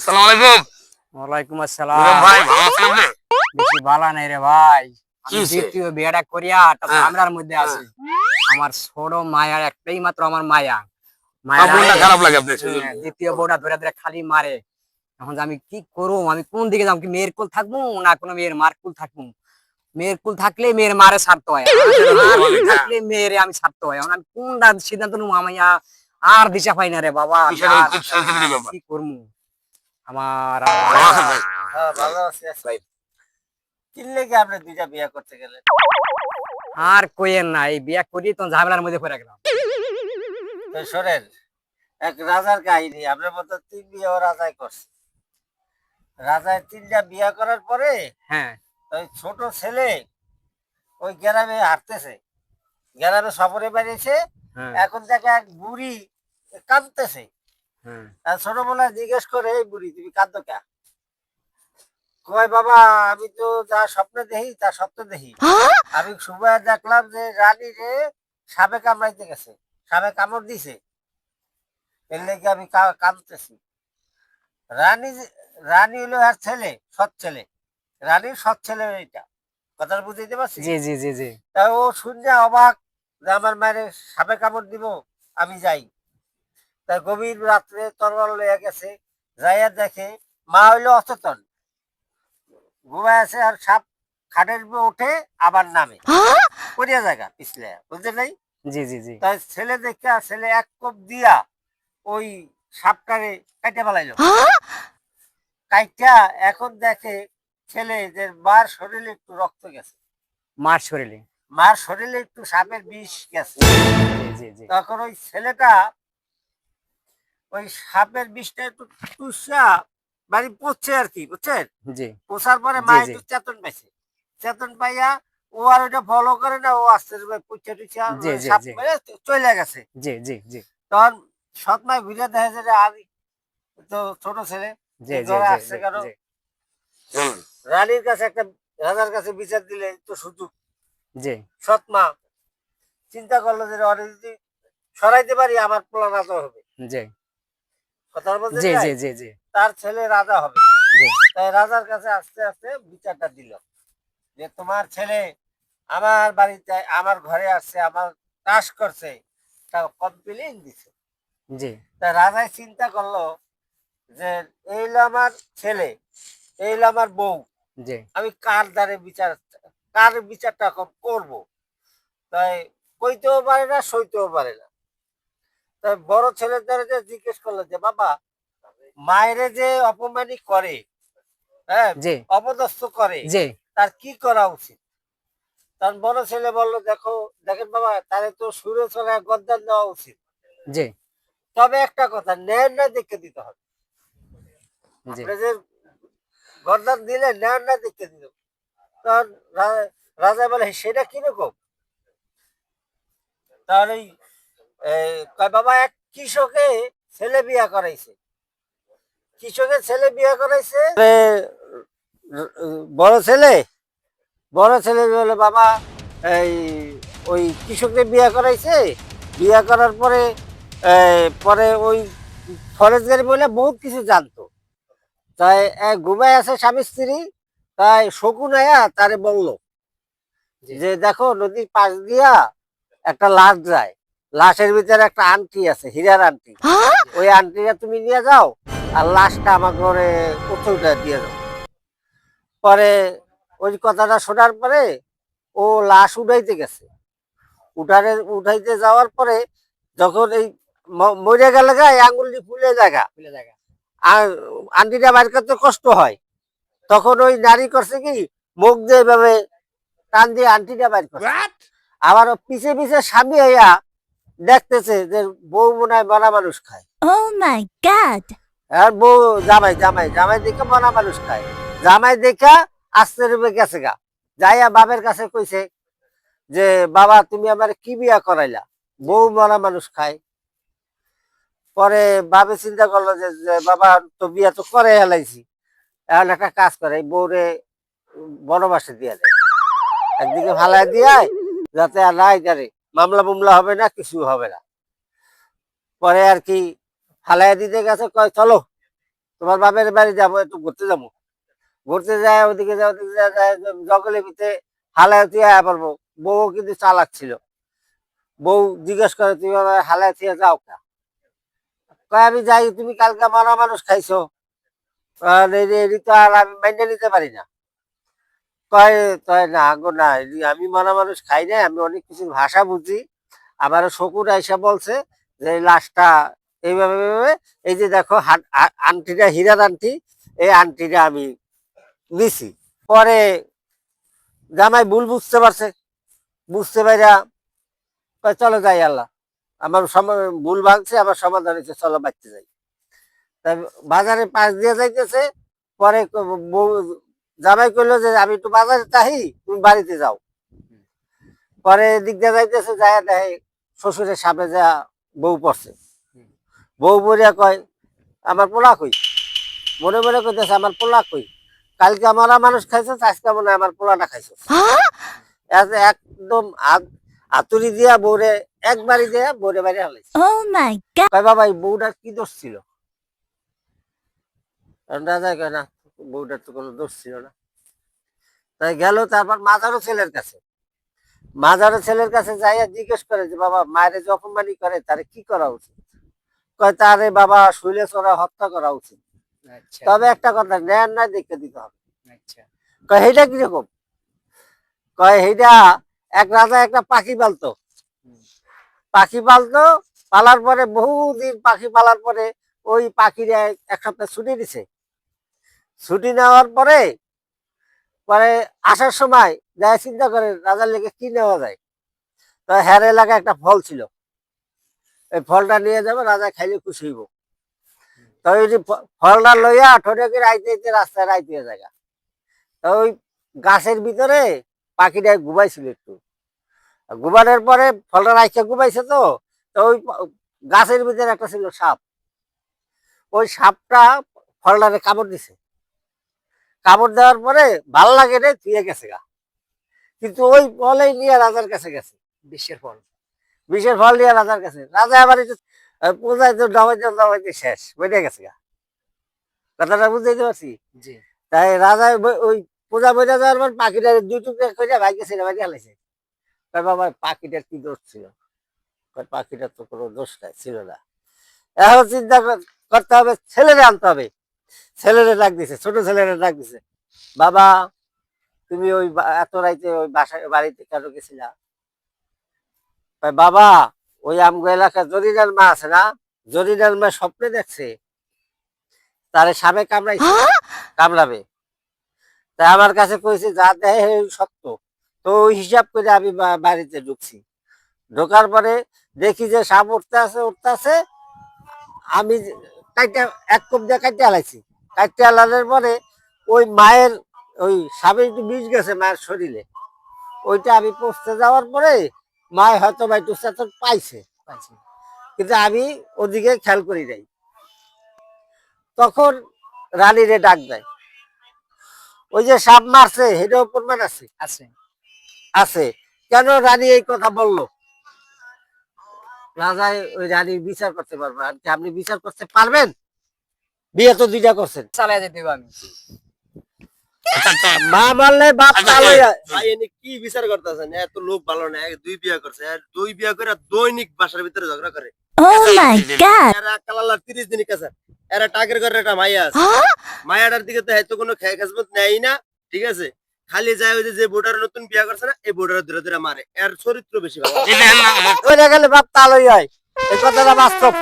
আসসালামু আলাইকুম। ওয়ালাইকুম আসসালাম। ভাই ভালো আছেন বেশি ভালো নাই রে ভাই। আমি দ্বিতীয় বিয়েটা করিয়া হ্যাঁ। মধ্যে আছি। আমার ছোট মায়ার একটাই মাত্র আমার মায়া। মায়া খারাপ লাগে আপনার হ্যাঁ, দ্বিতীয় বউটা ধরে ধরে খালি মারে। এখন আমি কি করব আমি কোন দিকে যাব? কি মেয়ের কুল থাকব না কোনো মেয়ের মার কুল থাকব? মেয়ের কুল থাকলে মেয়ের মারে ছাড়তে হয়। থাকলে মেয়েরে আমি ছাড়তে হয়। এখন আমি কোনটা সিদ্ধান্ত নেব? আমি আর দিশা পাই না রে বাবা। কি করব? আমার ভালো হ্যাঁ, আছি। ভাই। কি আপনি দুইটা বিয়ে করতে গেলেন? আর কইেন না এই বিয়া করি তো ঝামেলার মধ্যে পড়ে গেলাম। তো শোনেন এক রাজার কাহিনী আপনার মতো তিন বিয়ে ও রাজাই করছে। রাজায় তিনটা বিয়ে করার পরে হ্যাঁ। ওই ছোট ছেলে ওই গ্রামে হাঁটতেছে। গ্রামে সফরে বেরিয়েছে হ্যাঁ। এখন থেকে এক বুড়ি কাঁদতেছে। ছোটবেলায় জিজ্ঞেস করে এই বুড়ি তুমি কাঁদো কে? কয় বাবা আমি তো যা স্বপ্ন দেখি তা সত্য দেখি। আমি সুবাই দেখলাম যে রানী রে সাপে কামড়াইতে গেছে সাপে কামড় দিছে। এর লেগে আমি কাঁদতেছি। রানী যে- রানী হলো আর ছেলে সৎ ছেলে। রানীর সৎ ছেলে এটা। কথাটা বুঝতে পারছি? জি জি জি জি। তা ও শুনে অবাক যে আমার মায়ের সাপে কামড় দিব আমি যাই। তা গভীর রাত্রে তরবার লইয়া গেছে যাইয়া দেখে মা হইল অচেতন। ঘুমায় আছে আর সাপ খাটের উপরে উঠে আবার নামে। পড়িয়া জায়গা পিছলে বুঝতে নাই? জি জি জি। তাই ছেলে দেখা ছেলে এক কোপ দিয়া ওই সাপটারে কাইটে ফেলাইলো। কাইটা এখন দেখে ছেলে যে মার শরীরে একটু রক্ত গেছে। মার শরীরে? মার শরীরে একটু সাপের বিষ গেছে। জি জি জি। তখন ওই ছেলেটা ওই সাপের বিষটা একটু টুসা বাড়ি পড়ছে আর কি বুঝছেন? জি। পোষার পরে মা একটু চেতন পাইছে। চেতন পাইয়া ও আর ওইটা ফলো করে না ও আস্তে আস্তে পুচ্ছে টুচা জি, জি, সাপ মেরে চলে গেছে। জি জি জি। তখন সৎমায় ঘুরে দেখা যায় আমি তো ছোট ছেলে আসছে কেন? রানীর কাছে একটা রাজার কাছে বিচার দিলে তো শুধু জি। সৎমা চিন্তা করল যে ওরে যদি সরাইতে পারি আমার পোলা রাজা হবে। জি। জি জি জি জি। তার ছেলে রাজা হবে। তাই রাজার কাছে আস্তে আস্তে বিচারটা দিল। যে তোমার ছেলে আমার বাড়িতে আমার ঘরে আসছে আমার চাষ করছে তা কমপ্লেন দিছে। জি। তাই চিন্তা করল যে এই আমার ছেলে এই আমার বউ। জি। আমি কার দ্বারে বিচার কার বিচারটা করব? তাই কইতেও পারে না সইতেও পারে না। বড় ছেলের দ্বারা যে জিজ্ঞেস করল যে বাবা মায়ের যে অপমানি করে হ্যাঁ অপদস্থ করে তার কি করা উচিত? তার বড় ছেলে বলল দেখো দেখেন বাবা তারে তো সুরে চড়া গদ্দান দেওয়া উচিত। জি। তবে একটা কথা ন্যায় না দেখে দিতে হবে। গর্দান দিলে ন্যায় না দেখে দিল তখন রাজা বলে সেটা কীরকম? তাহলে বাবা, এক কৃষকে ছেলে বিয়া করাইছে। কৃষকের ছেলে বিয়া করাইছে? বড় ছেলে? বড় ছেলে বলে, বাবা, এই, ওই কৃষককে বিয়া করাইছে। বিয়া করার পরে পরে ওই ফরেস্ট গাড়ি বলে বহুত কিছু জানতো। তাই ঘুমায় আছে স্বামী স্ত্রী, তাই শকুন আয়া তারে বলল যে, দেখো, নদীর পাশ দিয়া একটা লাশ যায়। লাশের ভিতরে একটা আংটি আছে হীরার আংটি ওই আংটিটা তুমি নিয়ে যাও আর লাশটা আমার ঘরে উঠে দিয়ে দাও। পরে ওই কথাটা শোনার পরে ও লাশ উঠাইতে গেছে। উঠারে উঠাইতে যাওয়ার পরে যখন এই ম- মরে গেলে গায়ে আঙুলটি ফুলে জায়গা খুলে জায়গা আর আন্টিটা বাইর করতে কষ্ট হয়। তখন ওই নারী করছে কি মুখ দিয়ে এভাবে টান দিয়ে আন্টিটা বাইর করছে। আবার ও পিছে পিছে স্বামী হইয়া দেখতেছে যে বউ মনে হয় মরা মানুষ খায়। Oh my god! আর বউ জামাই জামাই জামাই দেখে মরা মানুষ খায়। জামাই দেখা আস্তে রূপে গেছে গা। যাইয়া বাবার কাছে কইছে যে বাবা তুমি আমার কি বিয়া করাইলা? বউ মরা মানুষ খায়। পরে বাবে চিন্তা করল যে বাবা তো বিয়া তো করে হেলাইছি এখন একটা কাজ করে বউরে বনবাসে দিয়ে দেয়। একদিকে ভালাই দিয়ে যাতে আর নাই মামলা মামলা হবে না কিছু হবে না পরে আর কি ফালাই দিতে গেছে কয় চলো তোমার বাপের বাড়ি যাব একটু ঘুরতে যাব ঘুরতে যায় ওদিকে যায় ওদিকে যায় জঙ্গলের ভিতরে হালায় তুই পারব বউ কিন্তু চালাক ছিল বউ জিজ্ঞেস করে তুমি হালায় তুই যাও কা কয় আমি যাই তুমি কালকে মারা মানুষ খাইছো তো আর আমি মাইনে নিতে পারি না কয় কয়, না গো, না আমি মারা মানুষ খাই না আমি অনেক কিছু ভাষা বুঝি। আবার শকুর আইসা বলছে যে, লাশটা এইভাবে এই যে দেখো হাট- আ- আংটিটা হীরার আংটি এই আংটিটা আমি দিছি পরে জামাই ভুল বুঝতে পারছে, বুঝতে পারা চলো যাই আল্লাহ, আমার ভুল ভাঙছে, আমার সমাধান হয়েছে, চলো বাঁচতে যাই। বাজারে পাশ দিয়ে যাইতেছে, পরে জামাই কইলো যে আমি একটু বাজারে চাহি তুমি বাড়িতে যাও। পরে এদিক দিয়ে যাইতেছে যায় দেখে শ্বশুরের সামনে যা বউ পড়ছে। বউ পড়িয়া কয় আমার পোলা কই? মনে মনে কইতেছে আমার পোলা কই? কালকে আমার মানুষ খাইছে আজকে মনে হয় আমার পোলাটা খাইছে একদম আত- আতুরি দিয়া বউরে একবারই দিয়া বউরে বাড়ি হালাইছে বাবা এই বউটার কি দোষ ছিল? রাজা কয় না বউটার তো কোনো দোষ ছিল না। তাই গেল তারপর মাজারও ছেলের কাছে। মাজারও ছেলের কাছে যাইয়া জিজ্ঞেস করে যে বাবা মায়ের জখমানি করে তারে কি করা উচিত? কয় তারে বাবা শুলে চড়া হত্যা করা উচিত। আচ্ছা। তবে একটা কথা ন্যায় নয় দেখে দিতে হবে। আচ্ছা। কয় সেইটা কীরকম? কয় সেইটা এক রাজা একটা পাখি পালতো। পাখি পালতো পালার পরে বহুদিন পাখি পালার পরে ওই পাখিরা এক সপ্তাহ ছুটি দিছে। ছুটি নেওয়ার পরে পরে আসার সময় যা চিন্তা করে রাজার লেগে কি নেওয়া যায়, তো হ্যার এলাকায় একটা ফল ছিল। এই ফলটা নিয়ে যাবে, রাজা খাইলে খুশি হইব। তো ওই ফলটা লইয়া ঠোঁটে করে আইতে আইতে রাস্তায় রাইতে জায়গা। তো ওই গাছের ভিতরে পাখিটা ঘুমাইছিল একটু। ঘুমানোর পরে ফলটা রাইখে ঘুমাইছে তো তো ওই গাছের ভিতরে একটা ছিল সাপ। ওই সাপটা ফলটারে কামড় দিছে। কামড় দেওয়ার পরে ভালো লাগে রে থুয়ে গেছে গা। কিন্তু ওই ফলেই নিয়ে রাজার কাছে গেছে বিশ্বের ফল। বিশ্বের ফল নিয়ে রাজার কাছে। রাজা আবার পূজায় তো দাবাইতে দাবাইতে শেষ বেড়ে গেছে গা। কথাটা বুঝতে পারছি? জি। তাই রাজা ওই পূজা বইটা যাওয়ার পর পাখিটার দুই টুকরা করে ভাইকে ছেলে ভাইকে হালাইছে বাবা পাখিটার কি দোষ ছিল? পাখিটার তো কোনো দোষ নাই ছিল না। এখন চিন্তা করতে হবে ছেলেরে আনতে হবে। ছেলেরে ডাক দিছে ছোট ছেলেরে ডাক দিছে। বাবা তুমি ওই এত রাইতে ওই বাসায় বাড়িতে কেন গেছিলা? বাবা ওই আমগো এলাকা জরিনার মা আছে না? জরিনার মা স্বপ্নে দেখছে। তারে সাবে কামড়াইছে। কামড়াবে। তাই আমার কাছে কইছে যা দেয় সত্য। তো ওই হিসাব করে আমি বাড়িতে ঢুকছি। ঢোকার পরে দেখি যে সাপ উঠতে আছে উঠতে আছে। আমি কাইটা এক কোপ দিয়ে কাটতে আলাইছি। কাটতে আলানোর পরে ওই মায়ের ওই সাপে একটু বিষ গেছে মায়ের শরীরে। ওইটা আমি পচতে যাওয়ার পরে মায় হয়তো বা একটু চেতন পাইছে। পাইছি। কিন্তু আমি ওদিকে খেয়াল করি নাই। তখন রানীরে ডাক দেয়। ওই যে সাপ মারছে সেটাও প্রমাণ আছে। আছে। আছে। কেন রানী এই কথা বলল? রাজায় ওই রানীর বিচার করতে পারবে আর কি আপনি বিচার করতে পারবেন? বিয়ে তো দুইটা করছেন। যেতে আমি। আচ্ছা, আচ্ছা, মা মারলে বাপ আচ্ছা, ভাই এনে কি বিচার করতেছেন? এত লোক ভালো না দুই বিয়া করছে দুই বিয়া করে দৈনিক বাসার ভিতরে ঝগড়া করে। Oh. এরা কাছে। এরা টাকের ঘরে একটা মাইয়া আছে। মায়াটার দিকে তো হয়তো কোনো খেয়ে খেজমত নেয় না ঠিক আছে? খালি যায় ওই যে বোর্ডার নতুন বিয়া করছে না এই বোর্ডার ধরে ধরে মারে। এর চরিত্র বেশি ভালো। গেলে বাপ তালই হয় এই কথাটা বাস্তব।